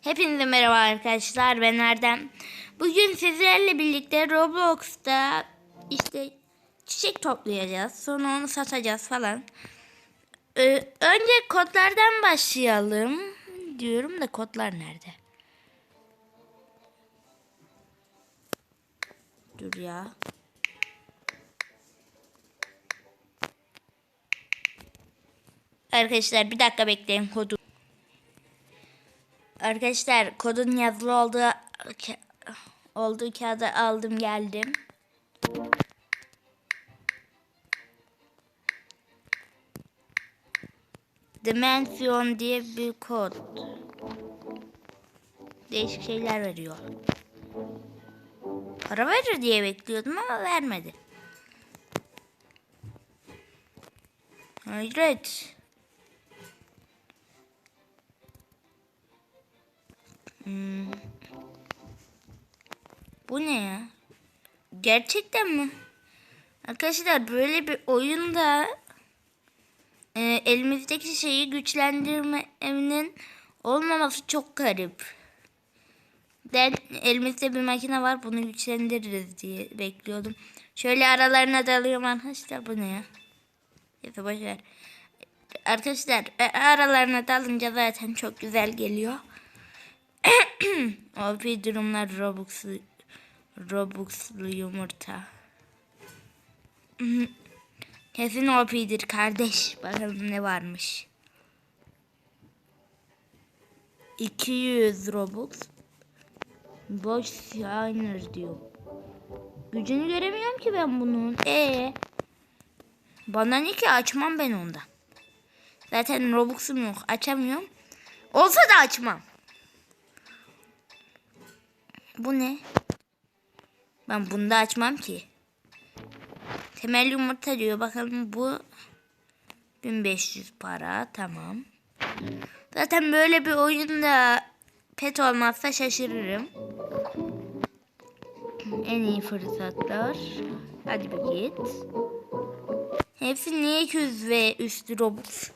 Hepinize merhaba arkadaşlar ben Erdem. Bugün sizlerle birlikte Roblox'ta işte çiçek toplayacağız. Sonra onu satacağız falan. Ee, önce kodlardan başlayalım. Diyorum da kodlar nerede? Dur ya. Arkadaşlar bir dakika bekleyin kodu. Arkadaşlar kodun yazılı olduğu olduğu kağıdı aldım geldim. Dimension diye bir kod. Değişik şeyler veriyor. Para verir diye bekliyordum ama vermedi. Hayret. Hmm. Bu ne ya? Gerçekten mi? Arkadaşlar böyle bir oyunda e, elimizdeki şeyi güçlendirmenin olmaması çok garip. Ben elimizde bir makine var bunu güçlendiririz diye bekliyordum. Şöyle aralarına dalıyorum arkadaşlar bu ne ya? Neyse boşver. Arkadaşlar e, aralarına dalınca zaten çok güzel geliyor. OP durumlar Robux'lu Robux'lu yumurta. Kesin OP'dir kardeş. Bakalım ne varmış. 200 Robux. Boş Shiner diyor. Gücünü göremiyorum ki ben bunun. Ee, bana ne ki açmam ben ondan. Zaten Robux'um yok. Açamıyorum. Olsa da açmam. Bu ne? Ben bunu da açmam ki. Temel yumurta diyor. Bakalım bu 1500 para. Tamam. Zaten böyle bir oyunda pet olmazsa şaşırırım. En iyi fırsatlar. Hadi bir git. Hepsi niye 200 ve üstü Robux?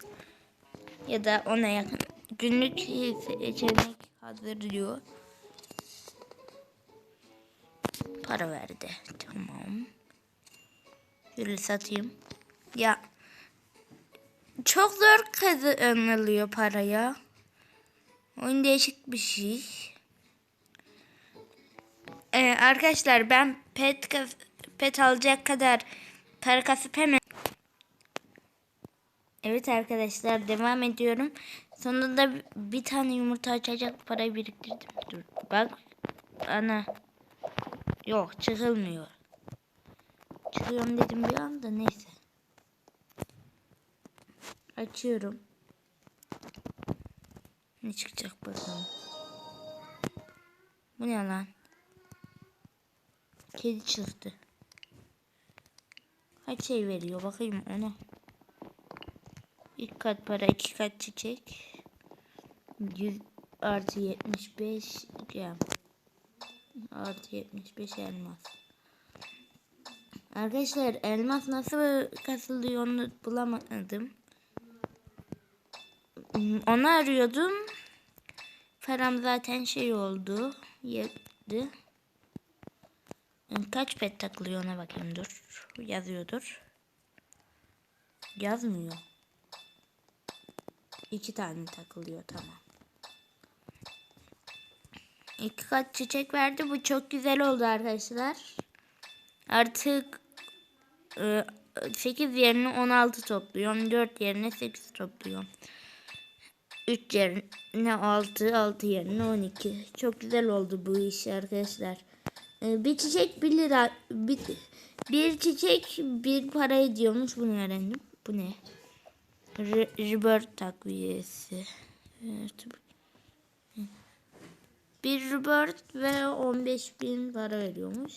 Ya da ona yakın. Günlük seçenek hazır diyor. Para verdi. Tamam. Şöyle satayım. Ya çok zor kazanılıyor paraya. Oyun değişik bir şey. Ee, arkadaşlar ben pet pet alacak kadar para kasıp hemen Evet arkadaşlar devam ediyorum. Sonunda bir tane yumurta açacak parayı biriktirdim. Dur bak ana yok çıkılmıyor. Çıkıyorum dedim bir anda neyse. Açıyorum. Ne çıkacak bakalım. Bu ne lan? Kedi çıktı. Kaç şey veriyor bakayım ona. İlk kat para, iki kat çiçek. 100 artı 75 gem. Artı 75 elmas. Arkadaşlar elmas nasıl kasılıyor onu bulamadım. Onu arıyordum. Param zaten şey oldu. Yetti. Kaç pet takılıyor ona bakayım dur. Yazıyordur. Yazmıyor. İki tane takılıyor tamam. İki kat çiçek verdi. Bu çok güzel oldu arkadaşlar. Artık e, 8 yerine 16 topluyorum. 4 yerine 8 topluyorum. 3 yerine 6, 6 yerine 12. Çok güzel oldu bu iş arkadaşlar. E, bir çiçek 1 lira. Bir, bir çiçek bir para ediyormuş. Bunu öğrendim. Bu ne? Re Rebirth takviyesi. Evet. Bir Rebirth ve 15 bin para veriyormuş.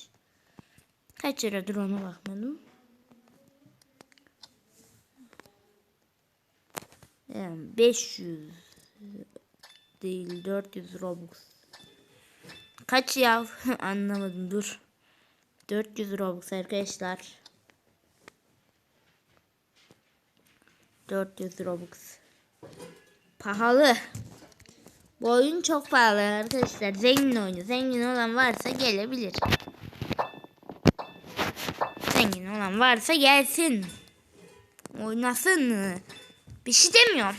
Kaç liradır ona bakmadım. Yani 500 değil 400 Robux. Kaç ya? Anlamadım dur. 400 Robux arkadaşlar. 400 Robux. Pahalı. Bu oyun çok pahalı arkadaşlar. Zengin oyunu. Zengin olan varsa gelebilir. Zengin olan varsa gelsin. Oynasın. Bir şey demiyorum.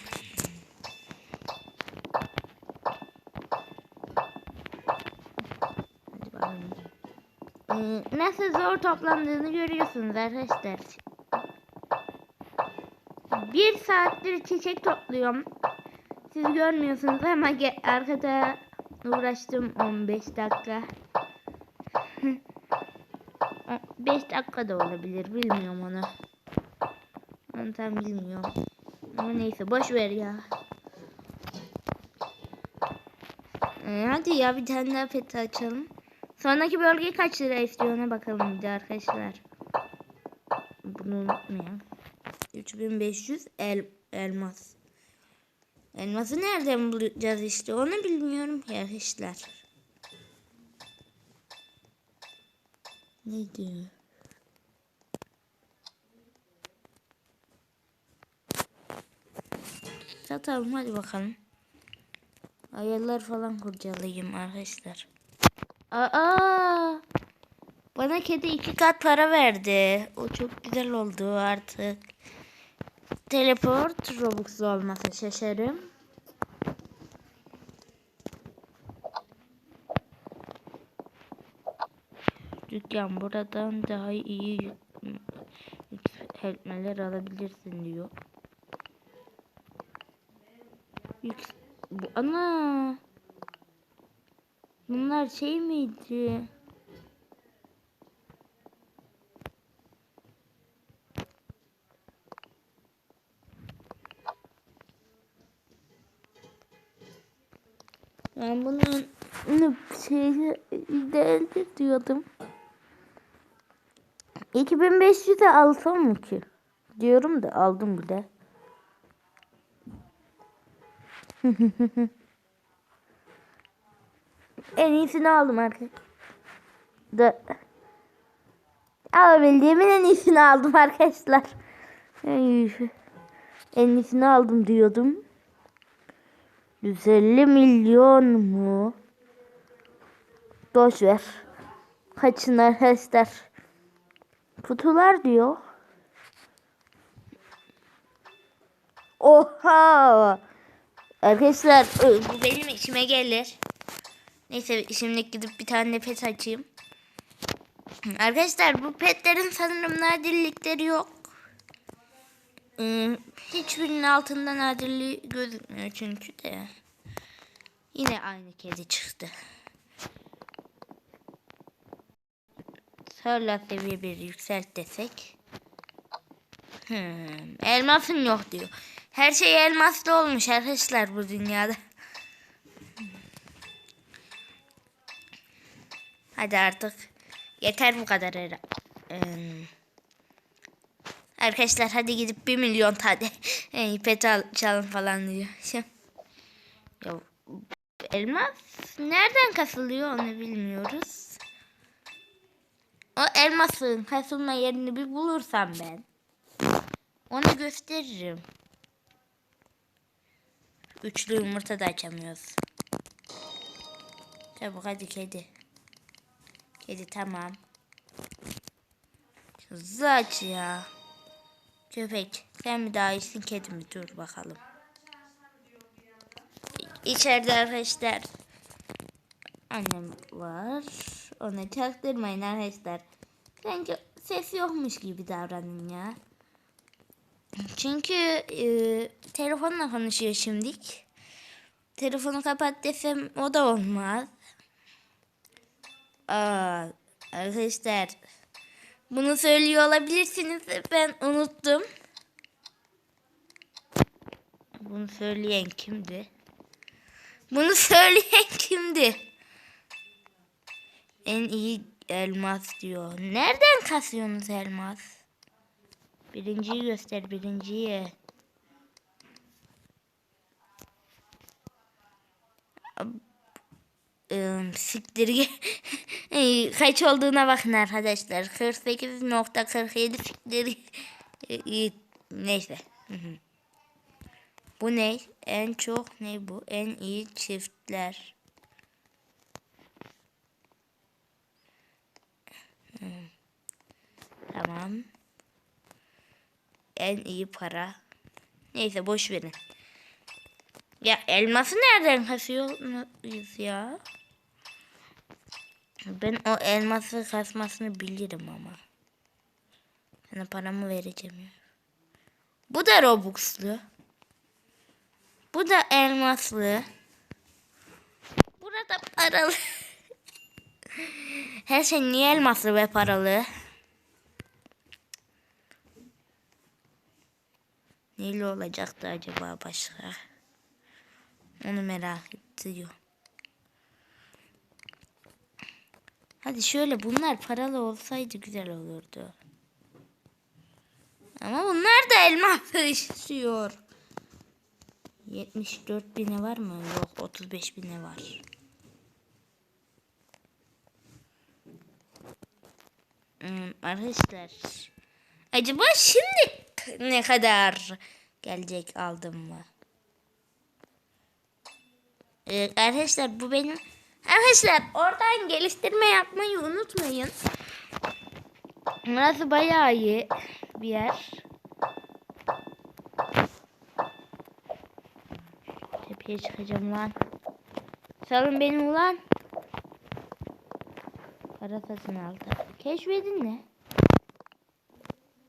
Ee, nasıl zor toplandığını görüyorsunuz arkadaşlar. Bir saattir çiçek topluyorum. Siz görmüyorsunuz ama arkada uğraştım 15 dakika. 5 dakika da olabilir bilmiyorum onu. Onu tam bilmiyorum. Ama neyse boş ver ya. Ee, hadi ya bir tane daha pet açalım. Sonraki bölge kaç lira istiyor ona bakalım bir de arkadaşlar. Bunu unutmayalım. 3500 el, elmas. Elması nereden bulacağız işte onu bilmiyorum ki arkadaşlar. Ne diyor? Satalım hadi bakalım. Ayarlar falan kurcalayayım arkadaşlar. Aa! Bana kedi iki kat para verdi. O çok güzel oldu artık. Teleport Robux olmasa şaşarım. Dükkan buradan daha iyi yük- yükseltmeler alabilirsin diyor. Yük ana bunlar şey miydi? Ben bunun şeyi değildir diyordum. 2500'e alsam mı ki? Diyorum da aldım bile. en iyisini aldım artık. Da alabildiğimin en iyisini aldım arkadaşlar. En iyisi. En iyisini aldım diyordum. 150 milyon mu? Boş ver. Kaçın arkadaşlar. Kutular diyor. Oha! Arkadaşlar bu benim işime gelir. Neyse şimdi gidip bir tane pet açayım. Arkadaşlar bu petlerin sanırım nadirlikleri yok. Ee, hiçbirinin altında nadirliği gözükmüyor çünkü de. Yine aynı kedi çıktı. Hala seviye bir yükselt desek. Hmm, elmasın yok diyor. Her şey elmaslı olmuş arkadaşlar bu dünyada. Hadi artık. Yeter bu kadar. Ee, Arkadaşlar hadi gidip bir milyon tane e, pet al, çalın falan diyor. Ya, elmas nereden kasılıyor onu bilmiyoruz. O elmasın kasılma yerini bir bulursam ben. Onu gösteririm. Üçlü yumurta da açamıyoruz. Çabuk hadi kedi. Kedi tamam. Hızlı aç ya. Köpek sen mi daha iyisin kedi mi? Dur bakalım. İçeride arkadaşlar annem var. Ona çaktırmayın arkadaşlar. Sanki ses yokmuş gibi davranın ya. Çünkü e, telefonla konuşuyor şimdilik. Telefonu kapat desem o da olmaz. Aa, arkadaşlar bunu söylüyor olabilirsiniz. Ben unuttum. Bunu söyleyen kimdi? Bunu söyleyen kimdi? En iyi elmas diyor. Nereden kasıyorsunuz elmas? Birinciyi göster birinciyi. Siktir Kaç olduğuna bakın arkadaşlar. 48.47 siktir. Ee, Neyse. Hı hı. Bu ne? En çok ne bu? En iyi çiftler. Tamam. En iyi para. Neyse boş verin. Ya elması nereden kasıyoruz ya? Ben o elması kasmasını bilirim ama. Sana paramı vereceğim ya. Bu da Robux'lu. Bu da elmaslı. Burada paralı. Her şey niye elmaslı ve paralı? Neyle olacaktı acaba başka? Onu merak ediyor. Hadi şöyle bunlar paralı olsaydı güzel olurdu. Ama bunlar da elmas istiyor. 74 bine var mı? Yok 35 bine var. Hmm, arkadaşlar. Acaba şimdi ne kadar gelecek aldım mı? Ee, arkadaşlar bu benim. Arkadaşlar oradan geliştirme yapmayı unutmayın. Burası bayağı iyi bir yer. Tepeye çıkacağım lan. Salın beni ulan. Para satın aldı. Keşfedin ne?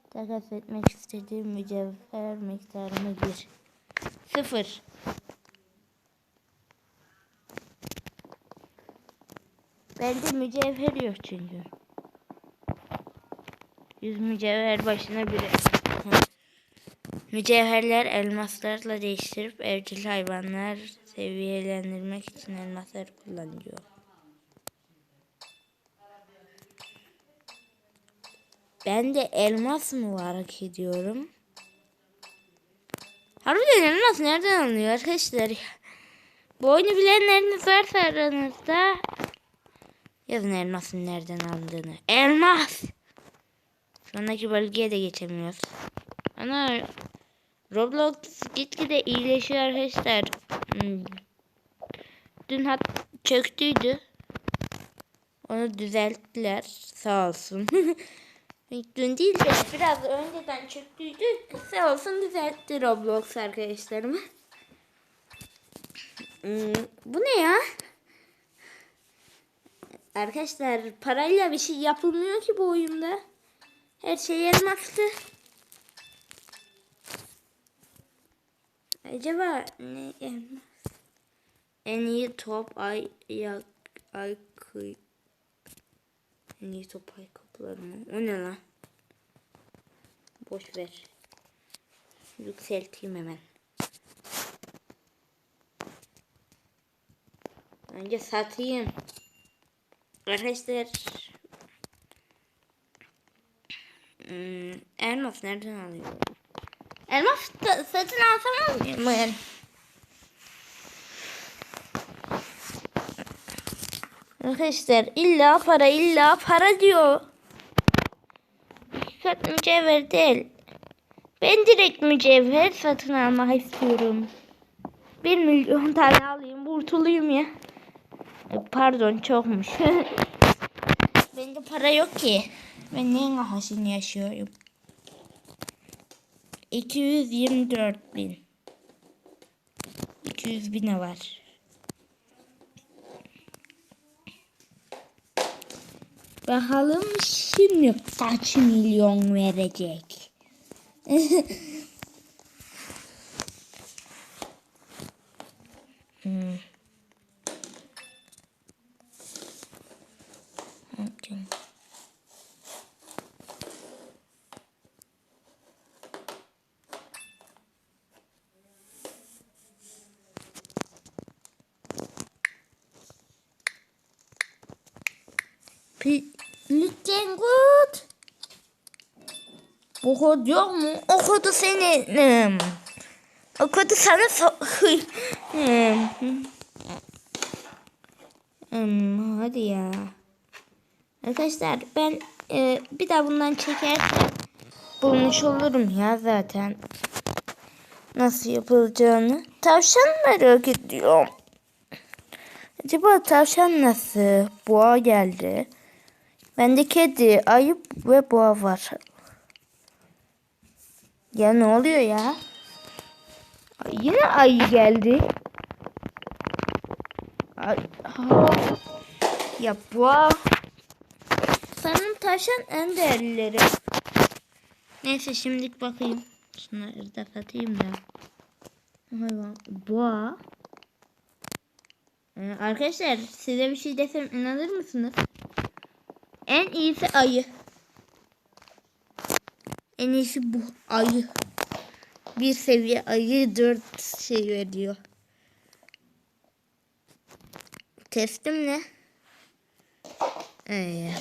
Takas etmek istediğim mücevher miktarını gir. Sıfır. Bende mücevher yok çünkü. Yüz mücevher başına biri. Mücevherler elmaslarla değiştirip evcil hayvanlar seviyelendirmek için elmaslar kullanılıyor. Ben de elmas mı var ediyorum? Harbiden elmas nereden alınıyor arkadaşlar? Bu oyunu bilenleriniz varsa aranızda yazın elmasın nereden alındığını. Elmas! Sonraki bölgeye de geçemiyoruz. Ana Roblox gitgide iyileşiyor arkadaşlar. Hmm. Dün hat çöktüydü. Onu düzelttiler. Sağ olsun. Dün değil de biraz önceden çöktüydü. Sağ olsun düzeltti Roblox arkadaşlarım. Hmm, bu ne ya? Arkadaşlar parayla bir şey yapılmıyor ki bu oyunda. Her şey elmastı. Acaba ne elmas? En iyi top ay yak ay kıy. En iyi top ay kapılar mı? O ne lan? Boş ver. Yükselteyim hemen. Önce satayım. Arkadaşlar Hmm, elmas nereden alıyor? Elmas da satın alsam olmuyor mu? Arkadaşlar illa para illa para diyor. Kat mücevher değil. Ben direkt mücevher satın almak istiyorum. Bir milyon tane alayım kurtulayım ya. E, Pardon çokmuş. Bende para yok ki. Ben neyin ahasını yaşıyorum? 224 bin. 200 bine var. Bakalım şimdi kaç milyon verecek? hmm. Lütfen. Bu kod yok mu? O kodu senin. O kodu sana Hmm. Hmm, hadi ya. Arkadaşlar ben e, bir daha bundan çekersem bulmuş olurum ya zaten. nasıl yapılacağını. Tavşan merak ediyorum. Acaba tavşan nasıl? Boğa geldi. Bende kedi, ayı ve boğa var. Ya ne oluyor ya? Ay, Yine ayı geldi. Ay, ha. Ya boğa. Sanırım tavşan en değerlileri. Neyse şimdilik bakayım. Şunları da katayım da. Hayvan. Boğa. Ee, arkadaşlar size bir şey desem inanır mısınız? En iyisi ayı. En iyisi bu ayı. Bir seviye ayı dört şey veriyor. Testim ne? Ee,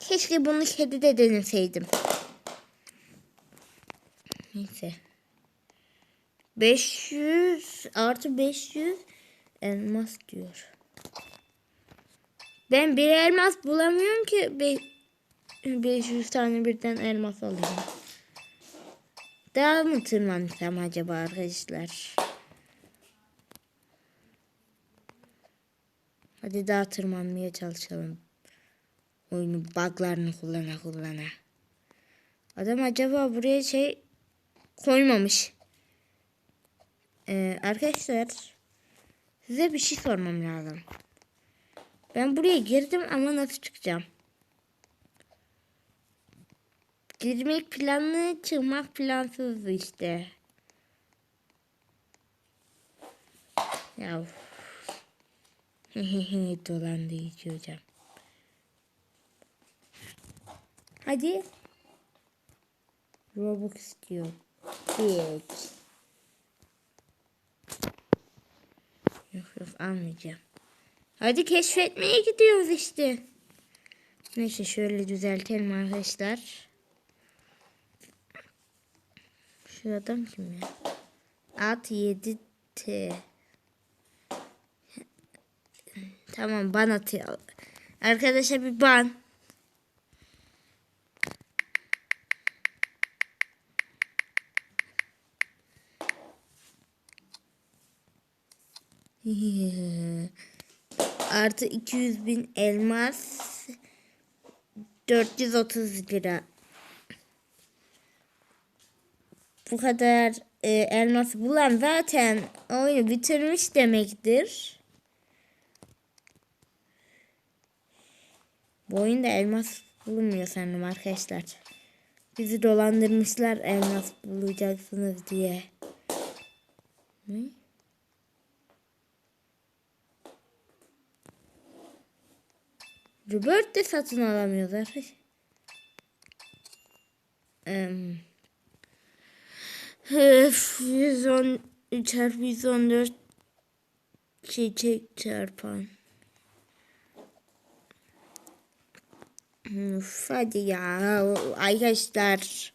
keşke bunu kedide deneseydim. Neyse. 500 artı 500 elmas diyor. Ben bir elmas bulamıyorum ki be- 500 tane birden elmas alayım. Daha mı tırmanırsam acaba arkadaşlar? Hadi daha tırmanmaya çalışalım. Oyunu buglarını kullana kullana. Adam acaba buraya şey koymamış. Ee, arkadaşlar size bir şey sormam lazım. Ben buraya girdim ama nasıl çıkacağım? Girmek planlı, çıkmak plansız işte. Ya. Dolandırıcı hocam. Hadi. Robux istiyor. Hiç. Yok yok almayacağım. Hadi keşfetmeye gidiyoruz işte. Neyse şöyle düzeltelim arkadaşlar. Şu adam kim ya? At 7 T. Tamam ban atıyor. Arkadaşa bir ban. Artı 200 bin elmas 430 lira. Bu kadar e, elmas bulan zaten oyunu bitirmiş demektir. Bu oyunda elmas bulunmuyor sanırım arkadaşlar. Bizi dolandırmışlar elmas bulacaksınız diye. Ne? Robert de satın alamıyorlar. Em, Öf, 110 çarpı 114 çiçek çarpan. Üf, hadi ya arkadaşlar.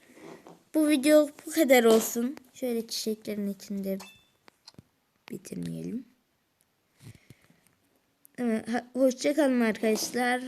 Bu video bu kadar olsun. Şöyle çiçeklerin içinde bitirmeyelim. Evet, ha- hoşça kalın arkadaşlar.